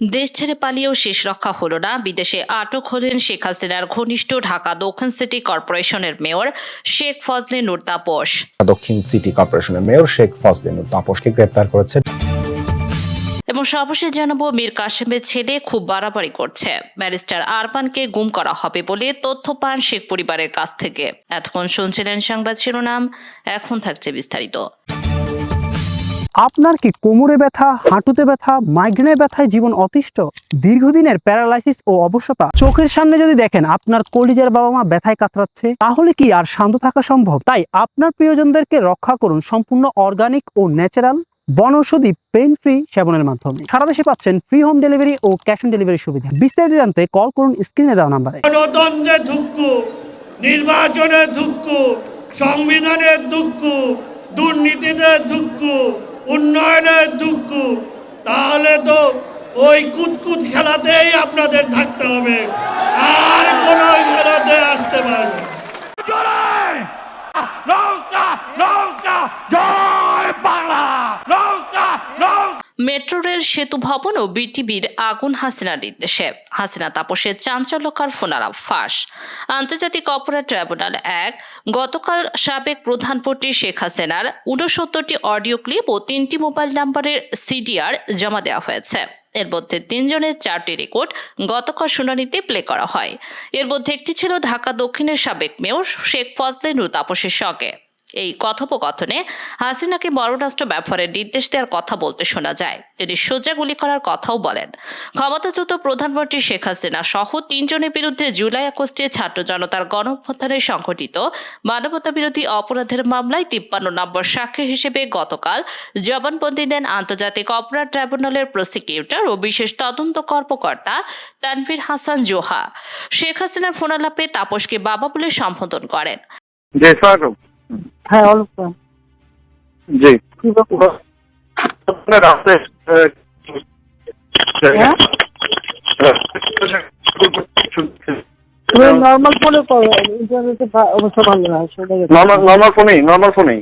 দেশ ছেড়ে পালিয়েও শেষ রক্ষা হলো না। বিদেশে আটক হলেন শেখ হাসিনার ঘনিষ্ঠ ঢাকা দক্ষিণ সিটি কর্পোরেশনের মেয়র শেখ ফজলে নুর তাপস। দক্ষিণ সিটি কর্পোরেশনের মেয়র শেখ ফজলিন তাপসকে গ্রেপ্তার করেছে। এবং সর্বশেষ জানাব মীর কাশেমের ছেলে খুব বাড়াবাড়ি করছে। ব্যারিস্টার আরমানকে গুম করা হবে বলে তথ্য পান শেখ পরিবারের কাছ থেকে। এতক্ষণ শুনছিলেন সংবাদ শিরোনাম এখন থাকছে বিস্তারিত। আপনার কি কোমরে ব্যথা, হাঁটুতে ব্যথা মাইগ্রেনের ব্যথায় জীবন অতিষ্ঠ? দীর্ঘদিনের প্যারালাইসিস ও অবসতা? চোখের সামনে যদি দেখেন আপনার কলিজার বাবা মা ব্যথায় কাতরাচ্ছে, তাহলে কি আর শান্ত থাকা সম্ভব? তাই আপনার প্রিয়জনদেরকে রক্ষা করুন সম্পূর্ণ অর্গানিক ও ন্যাচারাল বনৌষধি পেন ফ্রি সেবনের মাধ্যমে। সারা দেশে পাচ্ছেন ফ্রি হোম ডেলিভারি ও ক্যাশ অন ডেলিভারি সুবিধা। বিস্তারিত জানতে কল করুন স্ক্রিনে দেওয়া নাম্বারে। গণতন্ত্রে দুঃখ নির্বাচনে দুঃখ সংবিধানের দুঃখ দুর্নীতিতে দুঃখ উন্নয়নের দুঃখ, তাহলে তো ওই কুতকুত খেলাতেই আপনাদের থাকতে হবে। আর কোন খেলাতে আসতে পারবে নৌকা নৌকা জয় বাংলা নৌকা নৌকা মেট্রো রেল সেতু ভবন ও বিটিভির আগুন হাসিনার নির্দেশে। হাসিনা তাপসের চাঞ্চল্যকর ফোনালাপ, ফাঁস। আন্তর্জাতিক অপরাধ ট্রাইব্যুনাল এক, গতকাল সাবেক প্রধানমন্ত্রী শেখ হাসিনার উনসত্তরটি অডিও ক্লিপ ও তিনটি মোবাইল নাম্বারের সিডিআর জমা দেওয়া হয়েছে। এর মধ্যে তিনজনের চারটি রেকর্ড গতকাল শুনানিতে প্লে করা হয়। এর মধ্যে একটি ছিল ঢাকা দক্ষিণের সাবেক মেয়র শেখ ফজলে তাপসের সঙ্গে। এই কথোপকথনে হাসিনাকে মরণাস্ত্র ব্যবহারের নির্দেশ দেওয়ার কথা বলতে শোনা যায়। তিনি সোজা গুলি করার কথাও বলেন। ক্ষমতাচ্যুত প্রধানমন্ত্রী শেখ হাসিনা সহ তিনজনের বিরুদ্ধে জুলাই আগস্টে ছাত্র জনতার গণঅভ্যুত্থানে সংঘটিত মানবতা বিরোধী অপরাধের মামলায় তিপ্পান্ন নম্বর সাক্ষী হিসেবে গতকাল জবানবন্দি দেন আন্তর্জাতিক অপরাধ ট্রাইব্যুনালের প্রসিকিউটর ও বিশেষ তদন্ত কর্মকর্তা তানভীর হাসান জোহা। শেখ হাসিনার ফোনালাপে তাপসকে বাবা বলে সম্বোধন করেন। জি। অলোক হ্যাঁ? অল্প জি আপনার হ্যাঁ? নর্মাল ফোনে ইন্টারনেটে অবস্থা ভালো না নর্মাল নর্মাল ফোনেই নর্মাল ফোনেই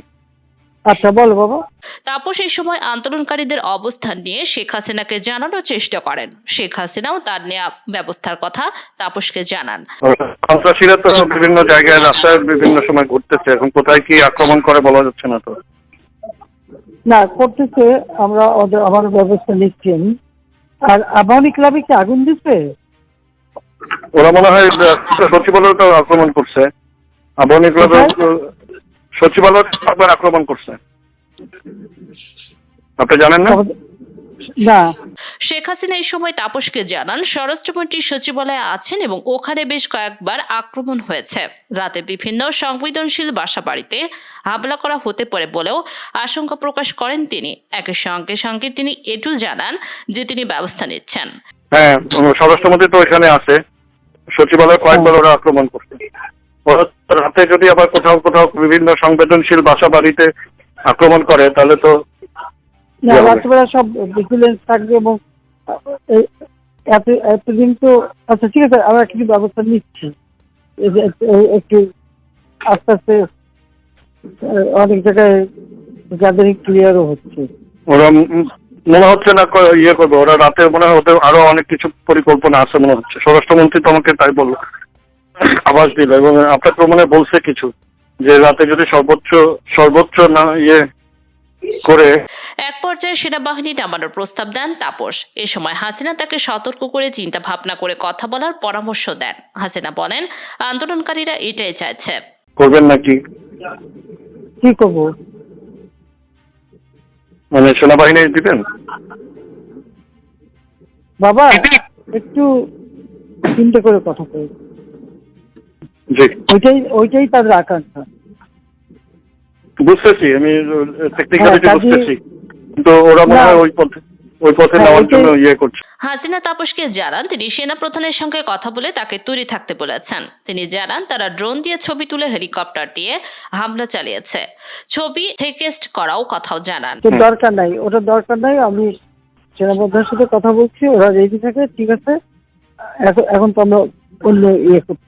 আচ্ছা বলো বাবা। তাপস এই সময় আন্দোলনকারীদের অবস্থান নিয়ে শেখ হাসিনাকে জানানোর চেষ্টা করেন। শেখ হাসিনাও তার নেওয়া ব্যবস্থার কথা তাপসকে জানান। সন্ত্রাসীরা তো বিভিন্ন জায়গায় রাস্তায় বিভিন্ন সময় ঘুরতেছে। এখন কোথায় কি আক্রমণ করে বলা যাচ্ছে না তো? না করতেছে। আমরা ওদের আমার ব্যবস্থা নিচ্ছি। আর আবাহনী ক্লাবে কি আগুন দিচ্ছে ওরা মনে হয় আহ, সচিবালয় তো আক্রমণ করছে। আবহানী ক্লাবে সচিবালয় একবার আক্রমণ করছে। আপনি জানেন না? না। শেখ হাসিনা এই সময় তাপসকে জানান স্বরাষ্ট্রমন্ত্রী সচিবালয়ে আছেন এবং ওখানে বেশ কয়েকবার আক্রমণ হয়েছে। রাতে বিভিন্ন সংবেদনশীল বাসা বাড়িতে হামলা করা হতে পারে বলেও আশঙ্কা প্রকাশ করেন তিনি। একই সঙ্গে সঙ্গে তিনি এটু জানান যে তিনি ব্যবস্থা নিচ্ছেন। হ্যাঁ স্বরাষ্ট্রমন্ত্রী তো এখানে আছে। সচিবালয় কয়েকবার ওরা আক্রমণ করছে। রাতে যদি আবার কোথাও কোথাও বিভিন্ন সংবেদনশীল বাসা বাড়িতে আক্রমণ করে তাহলে তো? রাত্রিবেলা সব ভিজিলেন্স থাকবে এবং এতদিন তো আচ্ছা ঠিক আছে আমরা কিছু ব্যবস্থা নিচ্ছি। একটু- আস্তে আস্তে অনেক জায়গায় গ্যাদারিং ক্লিয়ারও হচ্ছে। ওরা মনে হচ্ছে না ইয়ে করবে। ওরা রাতে মনে হয় ওদের আরও অনেক কিছু পরিকল্পনা আছে মনে হচ্ছে। স্বরাষ্ট্রমন্ত্রী তো আমাকে তাই বলল। আভাস দিল এবং আপনার প্রমাণে বলছে কিছু যে রাতে যদি সর্বোচ্চ সর্বোচ্চ না ইয়ে করে এক পর্যায়ে সেনাবাহিনী নামানোর প্রস্তাব দেন তাপস। এ সময় হাসিনা তাকে সতর্ক করে চিন্তা ভাবনা করে কথা বলার পরামর্শ দেন। হাসিনা বলেন আন্দোলনকারীরা এটাই চাইছে। করবেন নাকি? কি করব? মানে সেনাবাহিনী দিবেন? বাবা একটু চিন্তা করে কথা বল জি ওইটাই ওইটাই তাদের আকাঙ্ক্ষা। বুঝতেছি আমি টেকনিক্যালিটি বুঝতেছি। কিন্তু ওরা মনে হয় ওই পথে ওই পথে হ্যাঁ, নেওয়ার জন্য ইয়ে করছে। হাসিনা তাপসকে জানান তিনি সেনা প্রধানের সঙ্গে কথা বলে তাকে তৈরি থাকতে বলেছেন। তিনি জানান তারা ড্রোন দিয়ে ছবি তুলে হেলিকপ্টার দিয়ে হামলা চালিয়েছে। ছবি থেকেস্ট করাও কথাও জানান। তো দরকার নাই ওটা দরকার নাই আমি সেনাবাহিনীর সাথে কথা বলছি ওরা রেডি থাকে ঠিক আছে। এখন এখন তো আমরা অন্য ইয়ে করছি।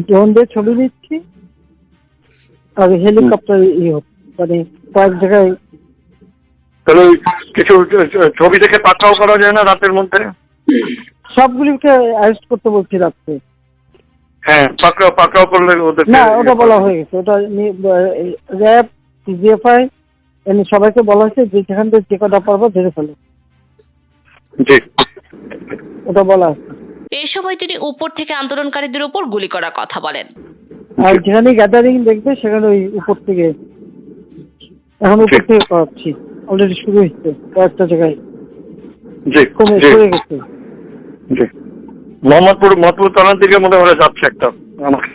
ড্রোন দিয়ে ছবি নিচ্ছি আর হেলিকপ্টার ইয়ে মানে কয়েক জায়গায় তাহলে কিছু ছবি দেখে পাকড়াও করা যায় না রাতের মধ্যে? সবগুলিকে অ্যারেস্ট করতে বলছি রাত্রে। হ্যাঁ পাকড়াও পাকড়াও করলে ওদের না ওটা বলা হয়ে গেছে। ওটা র্যাব সিজিএফআই এমনি সবাইকে বলা হয়েছে যে যেখান থেকে যে কটা পারব ধরে ফেলো। জি। ওটা বলা আছে এই সময় তিনি উপর থেকে আন্দোলনকারীদের উপর গুলি করার কথা বলেন। আর যেখানে গ্যাদারিং দেখবে সেখানে ওই উপর থেকে এখন উপর থেকে করাচ্ছি অলরেডি শুরু হয়েছে কয়েকটা জায়গায়। জি কমে জি। সরে গেছে। জি। মোহাম্মদপুর মোহাম্মদপুর থানার দিকে মনে হয় যাচ্ছে একটা। আমাকে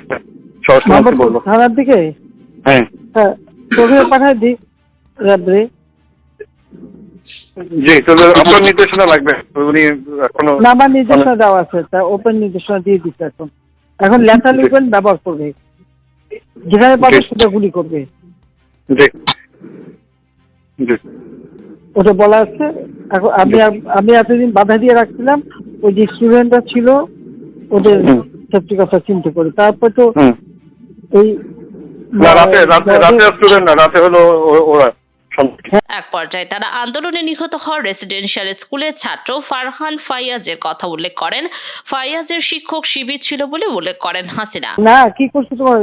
থানার দিকে? হ্যাঁ। হ্যাঁ তোকে পাঠায় দিই র্যাবরে জি তাহলে আপনার নির্দেশনা লাগবে। উনি এখনও না আমার নির্দেশনা দেওয়া আছে তা ওপেন নির্দেশনা দিয়ে দিচ্ছে এখন। এখন লেখা লিখবেন ব্যবহার করবে। যেখানে পাবে সেটা গুলি করবে। জি। জি। ওটা বলা আছে। এখন আমি আমি এতদিন বাধা দিয়ে রাখছিলাম ওই যে স্টুডেন্টরা ছিল ওদের সত্যি কথা চিন্তা করে তারপর তো এই রাতে রাতে রাতে স্টুডেন্ট না রাতে হলো ওরা। এক পর্যায়ে তারা আন্দোলনে নিহত হওয়া রেসিডেন্সিয়াল স্কুলের ছাত্র ফারহান ফাইয়াজের কথা উল্লেখ করেন। ফাইয়াজের শিক্ষক শিবির ছিল বলে উল্লেখ করেন হাসিনা। না কি করছে তোমার?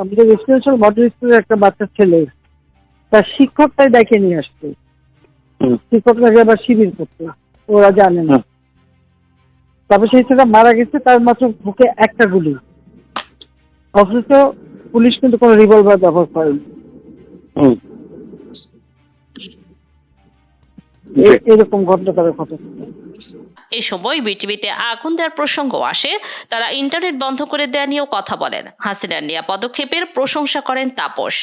আমাদের রেসিডেন্সিয়াল মডেল স্কুলের একটা বাচ্চা ছেলে তার শিক্ষকটাই ডেকে নিয়ে আসছে। হুম। শিক্ষকটাকে আবার শিবির করতে ওরা জানে না। তারপর সেই ছেলেটা মারা গেছে তার মাত্র বুকে একটা গুলি। অথচ পুলিশ কিন্তু কোনো রিভলভার ব্যবহার করেনি। এরকম ঘটনা তারা ঘটেছে এই সময় বিটিভিতে আগুন দেওয়ার প্রসঙ্গ আসে। তারা ইন্টারনেট বন্ধ করে দেওয়া নিয়েও কথা বলেন। হাসিনার নেওয়া পদক্ষেপের প্রশংসা করেন তাপস।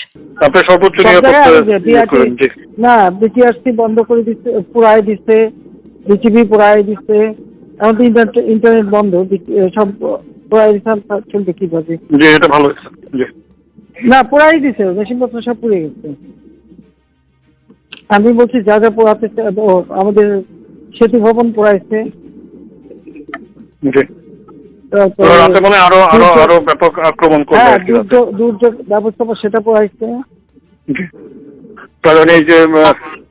না বিটিআরসি বন্ধ করে দিচ্ছে পুরাই দিচ্ছে বিটিভি পুরাই দিচ্ছে। এখন তো ইন্টারনেট বন্ধ সব পুরাই দিচ্ছে চলবে কীভাবে? জি এটা ভালো হয়েছে জি। না পুরাই দিছে মেশিনপত্র সব পুড়ে গেছে। আমি বলছি যা যা পোড়াতে আমাদের সেতু ভবন পোড়াইছে রাতে মনে আরও আরও আরও ব্যাপক আক্রমণ করবে হ্যাঁ। দুর্যোগ ব্যবস্থাপনা সেটা পোড়াইছে। কারণ এই যে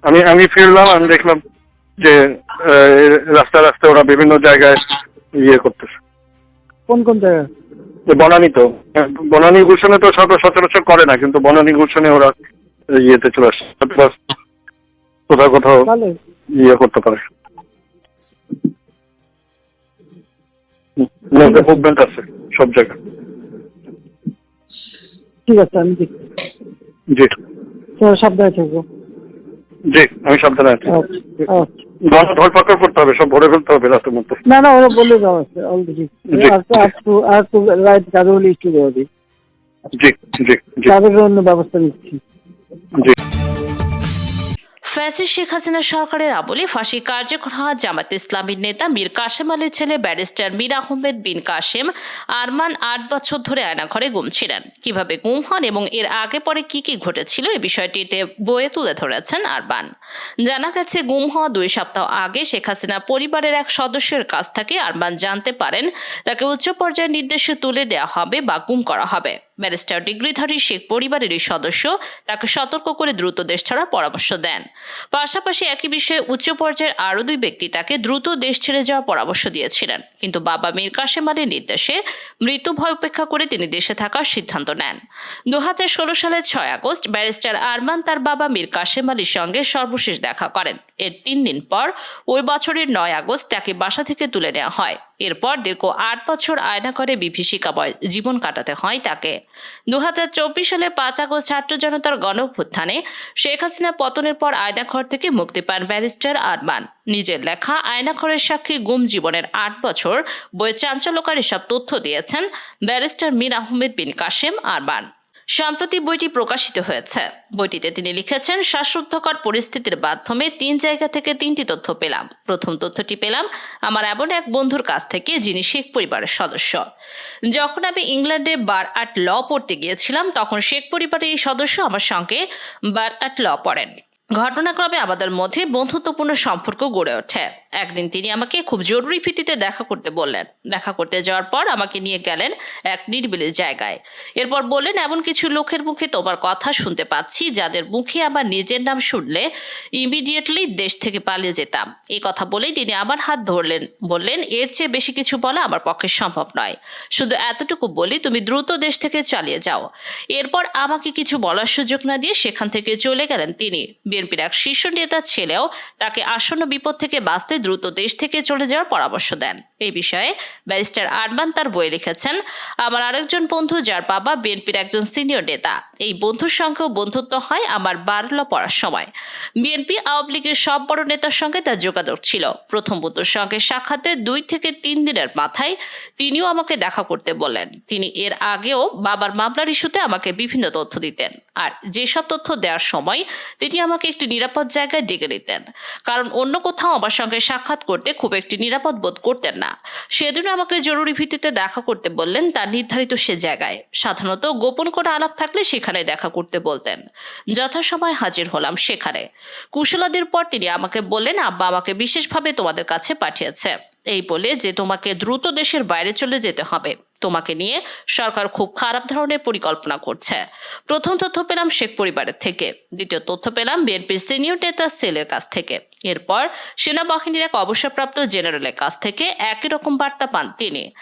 আমি আমি ফিরলাম আমি দেখলাম যে আহ, রাস্তা রাস্তায় ওরা বিভিন্ন জায়গায় ইয়ে করতেছে। কোন কোন জায়গায়? বনানী তো। বনানী গুলশানে তো সচরাচর করে না কিন্তু বনানী গুলশানে ওরা ইয়েতে চলে আসে। Plus কোথাও কোথাও ইয়ে করতে পারে। মুভমেন্ট আছে। সব জায়গায়। ঠিক আছে আমি জি। সাবধানে থাকব। জি আমি সাবধানে আছি। আচ্ছা আচ্ছা। করতে হবে সব ভরে ফেলতে হবে রাতের না না ওরা বলে দেওয়া আছে অলরেডি আর তো আর তো আর তো রাইট গাড়ি ইস্যু দেওয়া দিই। জি জি জি। অন্য ব্যবস্থা নিচ্ছি। জি। ফ্যাসিস্ট শেখ হাসিনা সরকারের আমলে ফাঁসি কার্যকর হওয়া জামাত ইসলামীর নেতা মীর কাশেম আলীর ছেলে ব্যারিস্টার মীর আহমেদ বিন কাশেম আরমান আট বছর ধরে আয়নাঘরে গুম ছিলেন। কীভাবে গুম হন এবং এর আগে পরে কি কি ঘটেছিল এই বিষয়টিতে বইয়ে তুলে ধরেছেন আরমান। জানা গেছে, গুম হওয়া দুই সপ্তাহ আগে শেখ হাসিনা পরিবারের এক সদস্যের কাছ থেকে আরমান জানতে পারেন, তাকে উচ্চ পর্যায়ের নির্দেশে তুলে দেওয়া হবে বা গুম করা হবে। ব্যারিস্টার ডিগ্রিধারী শেখ পরিবারের এই সদস্য তাকে সতর্ক করে দ্রুত দেশ ছাড়ার পরামর্শ দেন। পাশাপাশি একই বিষয়ে উচ্চ পর্যায়ের আরও দুই ব্যক্তি তাকে দ্রুত দেশ ছেড়ে যাওয়ার পরামর্শ দিয়েছিলেন। কিন্তু বাবা মীর কাশেম আলীর নির্দেশে মৃত্যু ভয় উপেক্ষা করে তিনি দেশে থাকার সিদ্ধান্ত নেন। দু হাজার ষোলো সালের ছয় আগস্ট ব্যারিস্টার আরমান তার বাবা মীর কাশেম আলীর সঙ্গে সর্বশেষ দেখা করেন। এর তিন দিন পর ওই বছরের নয় আগস্ট তাকে বাসা থেকে তুলে নেওয়া হয়। এরপর দীর্ঘ আট বছর আয়না করে বিভীষিকাময় জীবন কাটাতে হয় তাকে। দু সালের পাঁচ আগস্ট ছাত্র জনতার গণ অভ্যুত্থানে শেখ হাসিনা পতনের পর আয়নাঘর থেকে মুক্তি পান ব্যারিস্টার আরমান। নিজের লেখা আয়নাঘরের সাক্ষী গুম জীবনের আট বছর বইয়ে চাঞ্চল্যকার এসব তথ্য দিয়েছেন ব্যারিস্টার মীর আহমেদ বিন কাশেম আরমান। সম্প্রতি বইটি প্রকাশিত হয়েছে। বইটিতে তিনি লিখেছেন, শ্বাসরুদ্ধকর পরিস্থিতির মাধ্যমে তিন জায়গা থেকে তিনটি তথ্য পেলাম। প্রথম তথ্যটি পেলাম, আমার এমন এক বন্ধুর কাছ থেকে যিনি শেখ পরিবারের সদস্য। যখন আমি ইংল্যান্ডে বার আর্ট ল পড়তে গিয়েছিলাম, তখন শেখ পরিবারের এই সদস্য আমার সঙ্গে বার আর্ট ল পড়েন। ঘটনাক্রমে আমাদের মধ্যে বন্ধুত্বপূর্ণ সম্পর্ক গড়ে ওঠে। একদিন তিনি আমাকে খুব জরুরি ভিত্তিতে দেখা করতে বললেন। দেখা করতে যাওয়ার পর আমাকে নিয়ে গেলেন এক নির্বিলি জায়গায়। এরপর বললেন, এমন কিছু লোকের মুখে তোমার কথা শুনতে পাচ্ছি, যাদের মুখে আমার নিজের নাম শুনলে ইমিডিয়েটলি দেশ থেকে পালিয়ে যেতাম। এই কথা বলেই তিনি আমার হাত ধরলেন। বললেন, এর চেয়ে বেশি কিছু বলা আমার পক্ষে সম্ভব নয়। শুধু এতটুকু বলি, তুমি দ্রুত দেশ থেকে চালিয়ে যাও। এরপর আমাকে কিছু বলার সুযোগ না দিয়ে সেখান থেকে চলে গেলেন তিনি। বিএনপির এক শীর্ষ নেতা ছেলেও তাকে আসন্ন বিপদ থেকে বাঁচতে দ্রুত দেশ থেকে চলে যাওয়ার পরামর্শ দেন। এই বিষয়ে ব্যারিস্টার আরমান তার বই লিখেছেন, আমার আরেকজন বন্ধু যার বাবা বিএনপির একজন সিনিয়র নেতা। এই বন্ধুর সঙ্গেও বন্ধুত্ব হয় আমার বারলা পড়ার সময়। বিএনপি আওয়ামী লীগের সব বড় নেতার সঙ্গে তার যোগাযোগ ছিল। প্রথম বন্ধুর সঙ্গে সাক্ষাতে দুই থেকে তিন দিনের মাথায় তিনিও আমাকে দেখা করতে বললেন তিনি এর আগেও বাবার মামলার ইস্যুতে আমাকে বিভিন্ন তথ্য দিতেন। আর যেসব তথ্য দেওয়ার সময় তিনি আমাকে একটি নিরাপদ জায়গায় ডেকে নিতেন। কারণ অন্য কোথাও আমার সঙ্গে সাক্ষাৎ করতে খুব একটি নিরাপদ বোধ করতেন না। সেদিন আমাকে জরুরি ভিত্তিতে দেখা করতে বললেন তার নির্ধারিত সে জায়গায়। সাধারণত গোপন করে আলাপ থাকলে সেখানে দেখা করতে বলতেন। যথাসময় হাজির হলাম সেখানে। কুশলাদির পর তিনি আমাকে বললেন, আব্বা আমাকে বিশেষভাবে তোমাদের কাছে পাঠিয়েছে। এই বলে যে তোমাকে দ্রুত দেশের বাইরে চলে যেতে হবে। তোমাকে নিয়ে সরকার খুব খারাপ ধরনের পরিকল্পনা করছে। প্রথম তথ্য পেলাম শেখ পরিবারের থেকে। দ্বিতীয় তথ্য পেলাম বিএনপির সিনিয়র নেতা সেলের কাছ থেকে। এরপর সেনাবাহিনীর এক অবসরপ্রাপ্ত জেনারেলের কাছ থেকে একই রকম বার্তা পান তিনি।